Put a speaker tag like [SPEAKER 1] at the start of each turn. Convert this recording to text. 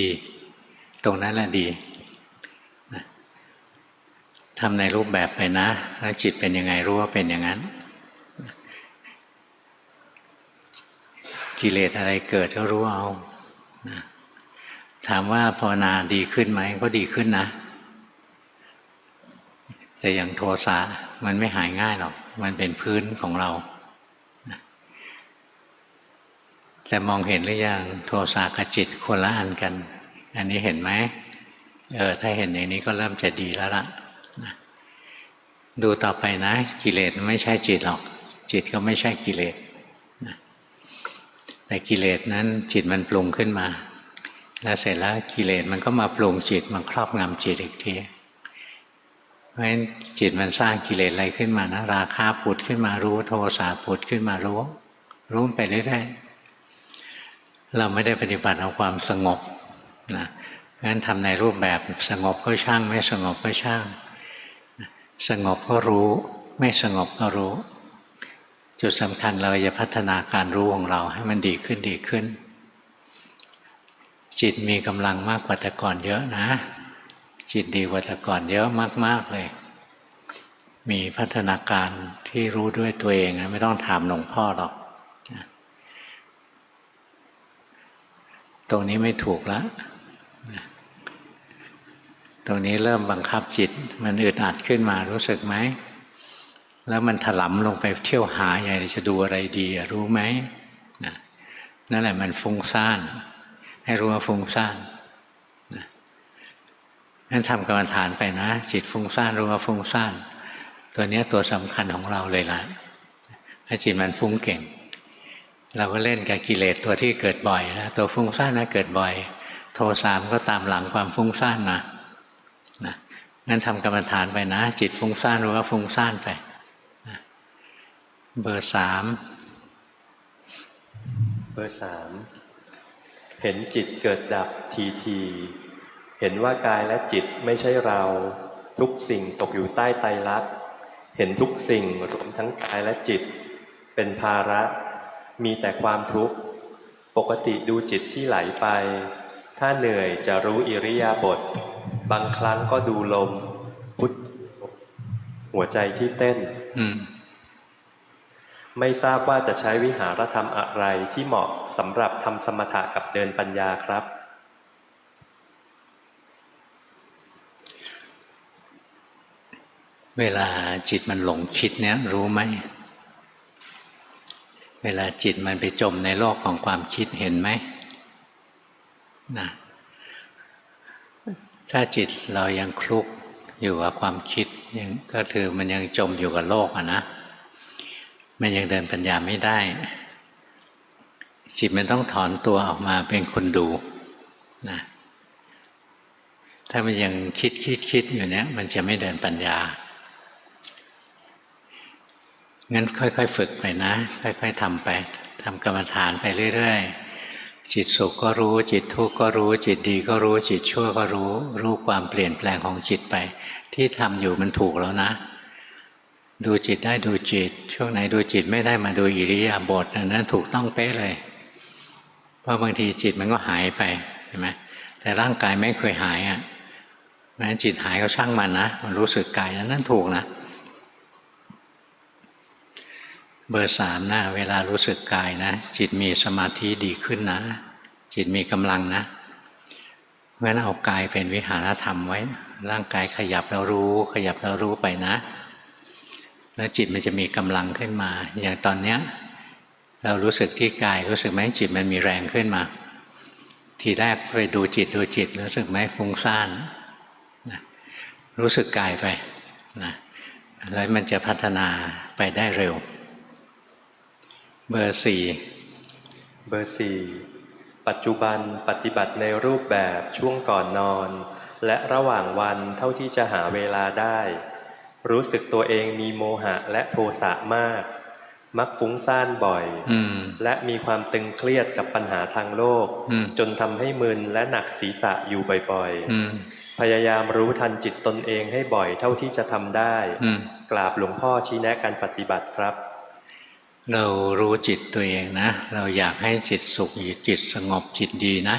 [SPEAKER 1] ดี ตรงนั้นแหละดีทำในรูปแบบไปนะแล้วจิตเป็นยังไงรู้ว่าเป็นอย่างนั้น กิเลสอะไรเกิดก็รู้เอาถามว่าภาวนาดีขึ้นไหมก็ดีขึ้นนะ แต่อย่างโทสะมันไม่หายง่ายหรอก มันเป็นพื้นของเรา แต่มองเห็นหรือยังโทสะกับจิตคนละอันกัน อันนี้เห็นไหมเออถ้าเห็นอย่างนี้ก็เริ่มจะดีแล้วล่ะนะดูต่อไปนะ กิเลสไม่ใช่จิตหรอก จิตก็ไม่ใช่กิเลสนะแต่กิเลสนั้นจิตมันปรุงขึ้นมา แล้วเสร็จแล้วกิเลสมันก็มาปรุงจิตมันครอบงำจิตอีกทีเพราะฉะนั้นจิตมันสร้างกิเลสอะไรขึ้นมานะ ราคาผุดขึ้นมารู้ โทสะผุดขึ้นมารู้รู้ไปเรื่อยๆ เราไม่ได้ปฏิบัติเอาความสงบนะงั้นทำในรูปแบบสงบก็ช่าง ไม่สงบก็ช่าง สงบก็รู้ ไม่สงบก็รู้ จุดสำคัญเราจะพัฒนาการรู้ของเราให้มันดีขึ้นดีขึ้น จิตมีกำลังมากกว่าแต่ก่อนเยอะนะ จิตดีกว่าแต่ก่อนเยอะมาก ๆ เลย มีพัฒนาการที่รู้ด้วยตัวเองนะไม่ต้องถามหลวงพ่อหรอก ตรงนี้ไม่ถูกแล้วตรงนี้เริ่มบังคับจิต มันอึดอัดขึ้นมารู้สึกไหม แล้วมันถลำลงไปเที่ยวหาใหญ่จะดูอะไรดีรู้ไหมนะนั่นแหละมันฟุ้งซ่าน ให้รู้ว่าฟุ้งซ่านนะงั้นทำกรรมฐานไปนะ จิตฟุ้งซ่านรู้ว่าฟุ้งซ่าน ตัวนี้ตัวสำคัญของเราเลยล่ะถ้าจิตมันฟุ้งเก่ง เราก็เล่นกับกิเลสตัวที่เกิดบ่อยนะตัวฟุ้งซ่านนะเกิดบ่อย โทสามก็ตามหลังความฟุ้งซ่านมานะงั้นทำกรรมฐานไปนะ จิตฟุ้งซ่านรู้ว่าฟุ้งซ่านไปนะเบอร์สาม
[SPEAKER 2] เบอร์สามเห็นจิตเกิดดับทีทีเห็นว่ากายและจิตไม่ใช่เรา ทุกสิ่งตกอยู่ใต้ไตรลักษณ์เห็นทุกสิ่งรวมทั้งกายและจิต เป็นภาระ มีแต่ความทุกข์ ปกติดูจิตที่ไหลไป ถ้าเหนื่อยจะรู้อิริยาบถบางครั้งก็ดูลม พุทหัวใจที่เต้น
[SPEAKER 1] ม
[SPEAKER 2] ไม่ทราบว่าจะใช้วิหารธรรมอะไรที่เหมาะสำหรับทำสมถะกับเดินปัญญาครับ
[SPEAKER 1] เวลาจิตมันหลงคิดเนี่ยรู้ไหม เวลาจิตมันไปจมในโลกของความคิดเห็นไหมนะถ้าจิตเรายังคลุกอยู่กับความคิดยังก็คือมันยังจมอยู่กับโลกอะนะ มันยังเดินปัญญาไม่ได้ จิตมันต้องถอนตัวออกมาเป็นคนดูนะถ้ามันยังคิดคิดคิดอยู่เนี้ยมันจะไม่เดินปัญญา งั้นค่อยๆ ฝึกไปนะ ค่อย ๆทำไปทำกรรมฐานไปเรื่อย ๆ จิตสุขก็รู้ จิตทุกข์ก็รู้ จิตดีก็รู้ จิตชั่วก็รู้ รู้ความเปลี่ยนแปลงของจิตไป ที่ทำอยู่มันถูกแล้วนะ ดูจิตได้ดูจิต ช่วงไหนดูจิตไม่ได้มาดูอิริยาบถอันนั้นถูกต้องเป๊ะเลย เพราะบางทีจิตมันก็หายไปเห็นไหมแต่ร่างกายไม่เคยหายอะแม้จิตหายก็ช่างมันนะมันรู้สึกกายนั้นถูกนะ เบอร์สามนะเวลารู้สึกกายนะ จิตมีสมาธิดีขึ้นนะ จิตมีกำลังนะเพราะฉะนั้นเอากายเป็นวิหารธรรมไว้ ร่างกายขยับแล้วรู้ ขยับแล้วรู้ไปนะ แล้วจิตมันจะมีกำลังขึ้นมา อย่างตอนเนี้ยเรารู้สึกที่กายรู้สึกไหมจิตมันมีแรงขึ้นมา ทีแรกไปดูจิตดูจิต รู้สึกไหมฟุ้งซ่านนะรู้สึกกายไปนะแล้วมันจะพัฒนาไปได้เร็ว เบอร์สี่
[SPEAKER 2] เบอร์สี่ปัจจุบันปฏิบัติในรูปแบบช่วงก่อนนอน และระหว่างวันเท่าที่จะหาเวลาได้ รู้สึกตัวเองมีโมหะและโทสะมาก มักฟุ้งซ่านบ่อย
[SPEAKER 1] อืม
[SPEAKER 2] และมีความตึงเครียดกับปัญหาทางโลก
[SPEAKER 1] อืม
[SPEAKER 2] จนทำให้มึนและหนักศีรษะอยู่บ่อย
[SPEAKER 1] อืม
[SPEAKER 2] ๆพยายามรู้ทันจิตตนเองให้บ่อยเท่าที่จะทำได้
[SPEAKER 1] อืม
[SPEAKER 2] กราบหลวงพ่อชี้แนะการปฏิบัติครับ
[SPEAKER 1] เรารู้จิตตัวเองนะ เราอยากให้จิตสุขจิตสงบจิตดีนะ